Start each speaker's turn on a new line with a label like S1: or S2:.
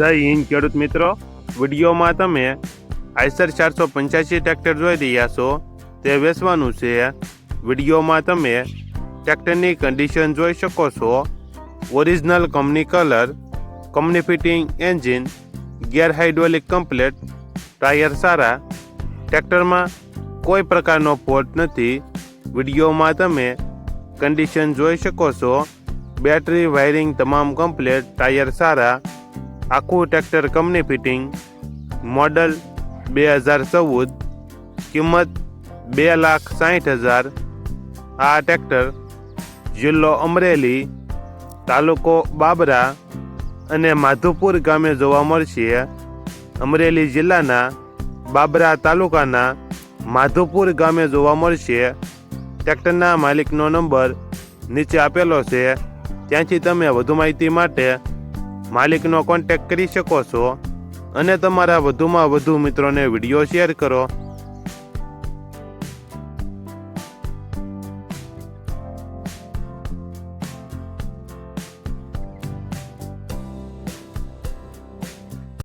S1: જય હિન્દ, ખેડૂત મિત્રો. વિડીયોમાં તમે આઈસર ચારસો પંચ્યાસી ટ્રેક્ટર જોઈ રહ્યા છો. તે વેચવાનું છે. વિડીયોમાં તમે ટ્રેક્ટરની કન્ડિશન જોઈ શકો છો. Original company colour company fitting engine gear hydraulic complete tyre સારા. ટ્રેક્ટરમાં કોઈ પ્રકારનો ફોલ્ટ નથી. વિડીયોમાં તમે કન્ડિશન જોઈ શકો છો. બેટરી વાયરિંગ તમામ કમ્પ્લેટ ટાયર સારા. આખું ટ્રેક્ટર કંપની ફિટિંગ મોડલ બે હજાર ચૌદ, કિંમત બે લાખ સાઠ હજાર. આ ટ્રેક્ટર જિલ્લો અમરેલી, તાલુકો બાબરા અને માધુપુર ગામે જોવા મળશે. અમરેલી જિલ્લાના બાબરા તાલુકાના માધુપુર ગામે જોવા મળશે. ટ્રેક્ટરના માલિકનો નંબર નીચે આપેલો છે. ત્યાંથી તમે વધુ માહિતી માટે માલિકનો કોન્ટેક્ટ કરી શકો છો. અને તમારા વધુમાં વધુ મિત્રોને વીડિયો શેર કરો.